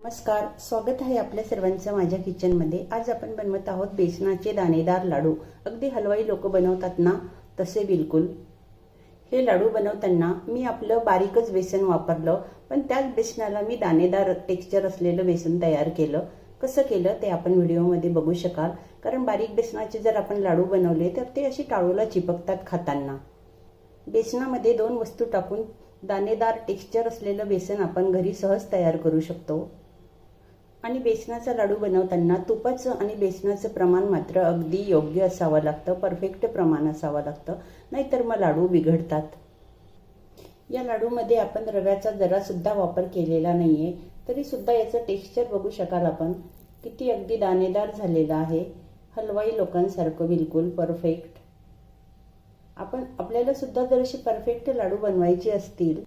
नमस्कार स्वागत आहे आपल्या सर्वांचं माझ्या किचनमध्ये. आज आपण बनवत आहोत बेसनाचे दाणेदार लाडू. अगदी हलवाई लोक बनवतात ना तसे बिलकुल. हे लाडू बनवताना मी आपलं बारीकच बेसन वापरलं पण त्याच बेसनाला मी दाणेदार टेक्स्चर असलेलं बेसन तयार केलं. कसं केलं ते आपण व्हिडिओमध्ये बघू शकाल. कारण बारीक बेसनाचे जर आपण लाडू बनवले तर ते अशी टाळूला चिपकतात खाताना. बेसनामध्ये दोन वस्तू टाकून दाणेदार टेक्स्चर असलेलं बेसन आपण घरी सहज तयार करू शकतो. आणि बेसनाचा लाडू बनवताना तुपाचं आणि बेसनाचं प्रमाण मात्र अगदी योग्य असावं लागतं परफेक्ट प्रमाण असावं लागतं. नाहीतर मग लाडू बिघडतात. या लाडूमध्ये आपण रव्याचा जरासुद्धा वापर केलेला नाही आहे तरीसुद्धा याचं टेक्स्चर बघू शकाल आपण. किती अगदी दाणेदार झालेला आहे. हलवाई लोकांसारखं बिलकुल परफेक्ट आपण आपल्याला सुद्धा जर असे परफेक्ट लाडू बनवायचे असतील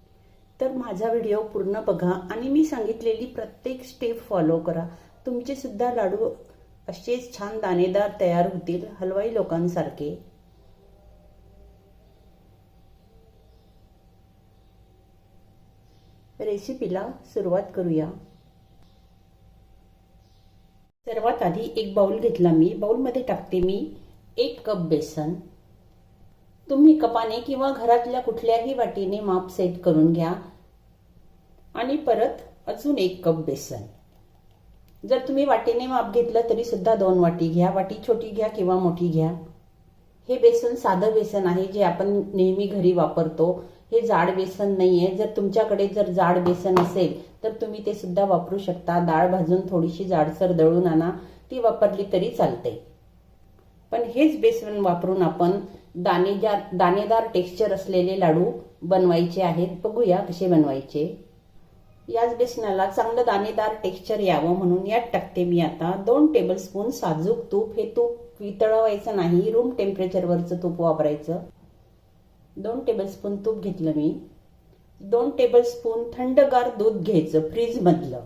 तर माझा व्हिडिओ पूर्ण बघा आणि मी सांगितलेली प्रत्येक स्टेप फॉलो करा. तुमचे सुद्धा लाडू असेच छान दाणेदार तयार होतील हलवाई लोकांसारखे. रेसिपीला सुरुवात करूया. सर्वात आधी एक बाउल घेतला मी. बाउलमध्ये टाकते मी एक कप बेसन. तुम्ही कपाने किंवा घरातल्या कुठल्याही वाटीने माप सेट करून घ्या. आणि परत अजून एक कप बेसन. जर तुम्ही वाटीने माप घेतलं तरी सुद्धा दोन वाटी घ्या. वाटी छोटी घ्या किंवा मोठी घ्या. हे बेसन साधं बेसन आहे जे आपण नेहमी घरी वापरतो. हे जाड बेसन नाही आहे जर तुमच्याकडे जर जाड बेसन असेल तर तुम्ही ते सुद्धा वापरू शकता. डाळ भाजून थोडीशी जाडसर दळून आणा. ती वापरली तरी चालते. पण हेच बेसन वापरून आपण दाणेदार दाणेदार टेक्स्चर असलेले लाडू बनवायचे आहेत. बघूया कसे बनवायचे. याच बेसनाला चांगलं दाणेदार टेक्स्चर यावं म्हणून यात टाकते मी आता. दोन टेबलस्पून साजूक तूप. हे तूप वितळवायचं नाही. रूम टेम्परेचरवरचं तूप वापरायचं. दोन टेबलस्पून तूप घेतलं मी. दोन टेबलस्पून थंडगार दूध घ्यायचं फ्रीजमधलं.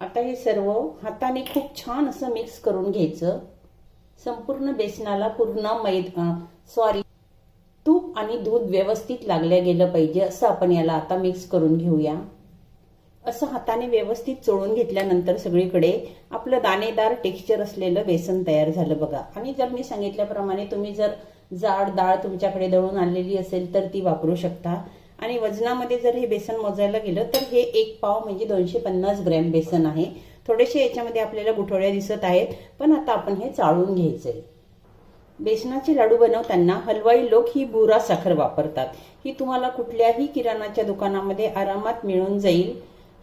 आता हे सर्व हाताने खूप छान असं मिक्स करून घ्यायचं. संपूर्ण बेसनाला पूर्ण मैद सॉरी आणि दूध व्यवस्थित लागल्या गेलं पाहिजे असं आपण याला आता मिक्स करून घेऊया. असं हाताने व्यवस्थित चोळून घेतल्यानंतर सगळीकडे आपलं दाणेदार टेक्स्चर असलेलं बेसन तयार झालं बघा. आणि जर मी सांगितल्याप्रमाणे तुम्ही जर जाड डाळ तुमच्याकडे दळून आणलेली असेल तर ती वापरू शकता. आणि वजनामध्ये जर हे बेसन मोजायला गेलं तर हे एक पाव म्हणजे दोनशे पन्नास ग्रॅम बेसन आहे. थोडेसे याच्यामध्ये आपल्याला गुठोळ्या दिसत आहेत पण आता आपण हे चाळून घ्यायचंय. बेसनाचे लाडू बनवताना हलवाई लोक ही बुरा साखर वापरतात. ही तुम्हाला कुठल्याही किराणाच्या दुकानामध्ये आरामात मिळून जाईल.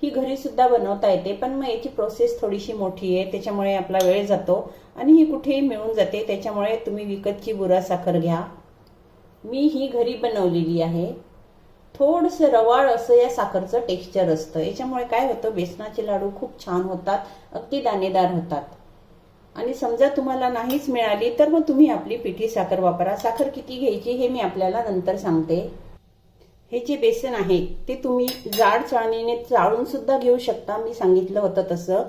ही घरी सुद्धा बनवता येते पण मग याची प्रोसेस थोडीशी मोठी आहे त्याच्यामुळे आपला वेळ जातो आणि ही कुठेही मिळून जाते त्याच्यामुळे तुम्ही विकतची बुरा साखर घ्या. मी ही घरी बनवलेली आहे. थोडंसं रवाळ असं या साखरचं टेक्स्चर असतं. याच्यामुळे काय होतं बेसनाचे लाडू खूप छान होतात अगदी दाणेदार होतात. आणि समजा तुम्हाला नाहीच मिळाली तर मग तुम्ही आपली पिठी साखर वापरा. साखर किती घ्यायची हे मी आपल्याला नंतर सांगते. हे जे बेसन आहे ते तुम्ही जाड चाळणीने चाळून सुद्धा घेऊ शकता. मी सांगितलं होतं तसं.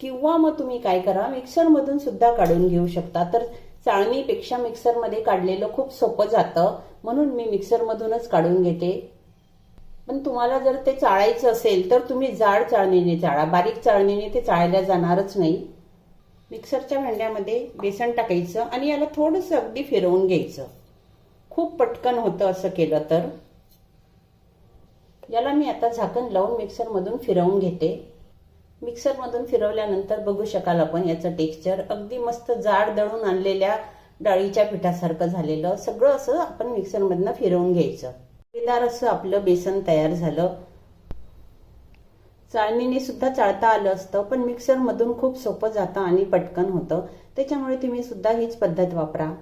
किंवा मग तुम्ही काय करा मिक्सरमधून सुद्धा काढून घेऊ शकता. तर चाळणीपेक्षा मिक्सरमध्ये काढलेलं खूप सोपं जातं. म्हणून मी मिक्सरमधूनच काढून घेते. पण तुम्हाला जर ते चाळायचं असेल तर तुम्ही जाड चाळणीने चाळा. बारीक चाळणीने ते चाळायला जाणारच नाही. मिक्सरच्या भांड्यामध्ये बेसन टाकायचं आणि याला थोडंसं अगदी फिरवून घ्यायचं. खूप पटकन होतं असं केलं तर. याला मी आता झाकण लावून मिक्सरमधून फिरवून घेते. मिक्सरमधून फिरवल्यानंतर बघू शकाल आपण याचं टेक्स्चर. अगदी मस्त जाड दळून आणलेल्या डाळीच्या पिठासारखं झालेलं. सगळं असं आपण मिक्सरमधनं फिरवून घ्यायचं. असं आपलं बेसन तयार झालं. चाळणीने सुद्धा चाळता आलं असतं पण मिक्सरमधून खूप सोपं जातं आणि पटकन होतं. त्याच्यामुळे तुम्ही सुद्धा हीच पद्धत वापरा.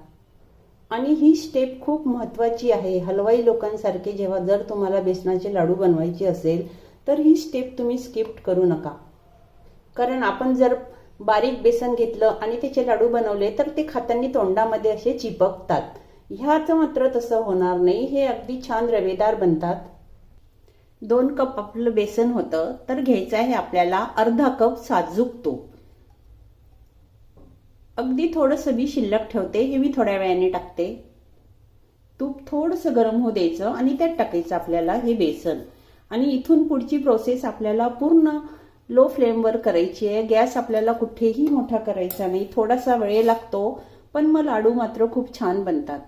आणि ही स्टेप खूप महत्वाची आहे. हलवाई लोकांसारखे जेव्हा जर तुम्हाला बेसनाचे लाडू बनवायचे असेल तर ही स्टेप तुम्ही स्किप करू नका. कारण आपण जर बारीक बेसन घेतलं आणि त्याचे लाडू बनवले तर ते खातांनी तोंडामध्ये असे चिपकतात. ह्याचं मात्र तसं होणार नाही. हे अगदी छान रवेदार बनतात. दोन कप आपलं बेसन होतं तर घ्यायचं आहे आपल्याला अर्धा कप साजूक तूप. अगदी थोडंसं मी शिल्लक ठेवते हे मी थोड्या वेळाने टाकते. तूप थोडंसं गरम होऊ द्यायचं आणि त्यात टाकायचं आपल्याला हे बेसन. आणि इथून पुढची प्रोसेस आपल्याला पूर्ण लो फ्लेमवर करायची आहे. गॅस आपल्याला कुठेही मोठा करायचा नाही. थोडासा वेळ लागतो पण मग लाडू मात्र खूप छान बनतात.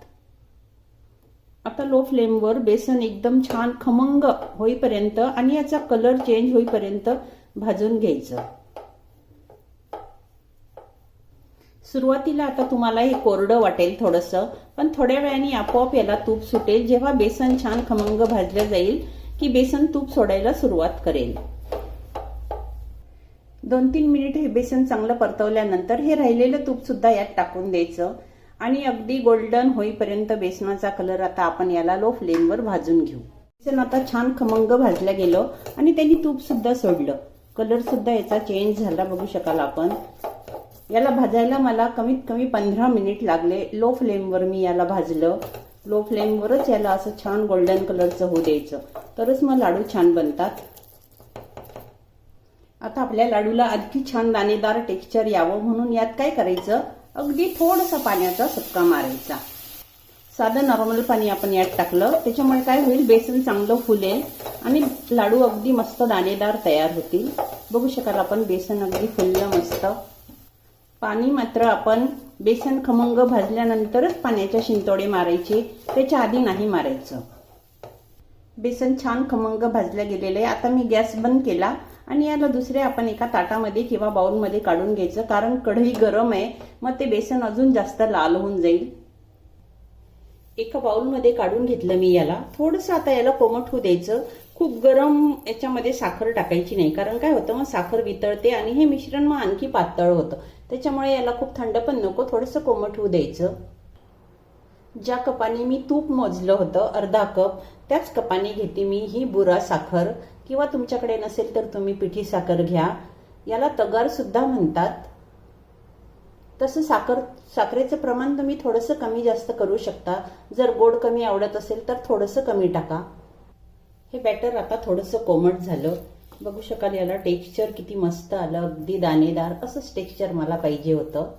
आता लो फ्लेमवर बेसन एकदम छान खमंग होईपर्यंत आणि याचा कलर चेंज होईपर्यंत भाजून घ्यायचं. सुरुवातीला आता तुम्हाला हे कोरडं वाटेल थोडंसं पण थोड्या वेळाने आपोआप याला तूप सुटेल. जेव्हा बेसन छान खमंग भाजलं जाईल की बेसन तूप सोडायला सुरुवात करेल. दोन तीन मिनिट हे बेसन चांगलं परतवल्यानंतर हे राहिलेलं तूप सुद्धा यात टाकून द्यायचं. आणि अगदी गोल्डन होईपर्यंत बेसनाचा कलर आता आपण याला लो फ्लेमवर भाजून घेऊ. बेसन आता छान खमंग भाजलं गेलं आणि त्यांनी तूप सुद्धा सोडलं. कलर सुद्धा याचा चेंज झाला बघू शकाल आपण. याला भाजायला मला कमीत कमी पंधरा मिनिट लागले. लो फ्लेमवर मी याला भाजलं. लो फ्लेमवरच याला असं छान गोल्डन कलरचं होऊ द्यायचं. तरच मग लाडू छान बनतात. आता आपल्या लाडूला आणखी छान दाणेदार टेक्स्चर यावं म्हणून यात काय करायचं? अगदी थोडसा पाण्याचा सुक्का मारायचा. साधं नॉर्मल पाणी आपण यात टाकलं. त्याच्यामुळे काय होईल? बेसन चांगलं फुलेल आणि लाडू अगदी मस्त दाणेदार तयार होतील. बघू शकाल आपण बेसन अगदी फुललं मस्त. पाणी मात्र आपण बेसन खमंग भाजल्यानंतरच पाण्याच्या शिंतोडे मारायचे. त्याच्या आधी नाही मारायचं. बेसन छान खमंग भाजलं गेलेलं आहे. आता मी गॅस बंद केला. आणि याला दुसरे आपण एका ताटामध्ये किंवा बाउलमध्ये काढून घ्यायचं कारण कढई गरम आहे मग ते बेसन अजून जास्त लाल होऊन जाईल. एका बाउलमध्ये काढून घेतलं मी याला. थोडंसं आता याला कोमट होऊ द्यायचं. खूप गरम याच्यामध्ये साखर टाकायची नाही कारण काय होतं मग साखर वितळते आणि हे मिश्रण मग आणखी पातळ होतं. त्याच्यामुळे याला खूप थंड पण नको थोडंसं कोमट होऊ द्यायचं. ज्या कपाने मी तूप मोजलं होतं अर्धा कप त्याच कपाने घेते मी ही बुरा साखर. किंवा तुमच्याकडे नसेल तर तुम्ही पिठी साखर घ्या. याला तगार सुद्धा म्हणतात. तसं साखर साखरेचं प्रमाण तुम्ही थोडंसं कमी जास्त करू शकता. जर गोड कमी आवडत असेल तर थोडंसं कमी टाका. हे बॅटर आता थोडंसं कोमट झालं. बघू शकाल याला टेक्स्चर किती मस्त आलं. अगदी दाणेदार असंच टेक्स्चर मला पाहिजे होतं.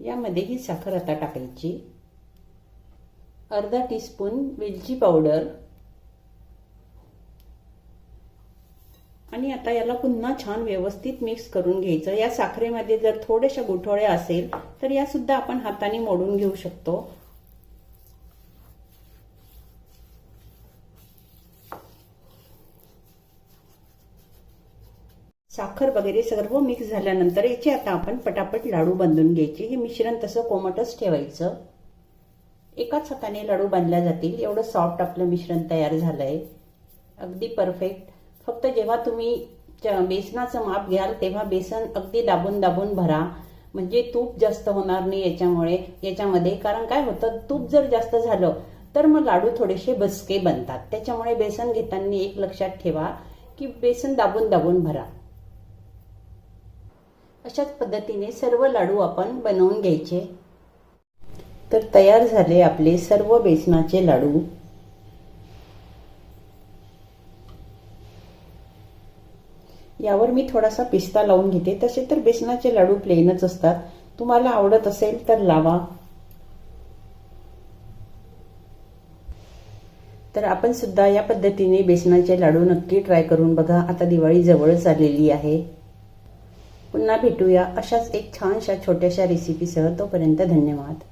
यामध्ये ही साखर आता टाकायची. अर्धा टीस्पून वेलची पावडर आणि आता याला पुन्हा छान व्यवस्थित मिक्स करून घ्यायचं. या साखरेमध्ये जर थोड्याशा गुठोळ्या असेल तर या सुद्धा आपण हाताने मोडून घेऊ शकतो. साखर वगैरे सर्व मिक्स झाल्यानंतर याचे आता आपण पटापट लाडू बांधून घ्यायचे. हे मिश्रण तसं कोमटच ठेवायचं. एकाच हाताने लाडू बांधल्या जातील. एवढं सॉफ्ट आपलं मिश्रण तयार झालं आहे अगदी परफेक्ट फक्त जेव्हा तुम्ही बेसनाचं माप घ्याल तेव्हा बेसन अगदी दाबून दाबून भरा. म्हणजे तूप जास्त होणार नाही याच्यामुळे याच्यामध्ये. कारण काय होतं तूप जर जास्त झालं तर मग लाडू थोडेसे बसके बनतात. त्याच्यामुळे बेसन घेताना एक लक्षात ठेवा की बेसन दाबून दाबून भरा. अशाच पद्धतीने सर्व लाडू आपण बनवून घ्यायचे. तर तयार झाले आपले सर्व बेसनाचे लाडू. यावर मी थोडासा पिस्ता लावून घेते. तसे तर बेसनाचे लाडू प्लेनच असतात. तुम्हाला आवडत असेल तर लावा. तर आपण सुद्धा या पद्धतीने बेसनाचे लाडू नक्की ट्राय करून बघा. आता दिवाळी जवळच आलेली आहे. पुन्हा भेटूया. अशाच एक छानशा छोट्याशा रेसिपीसह तोपर्यंत धन्यवाद.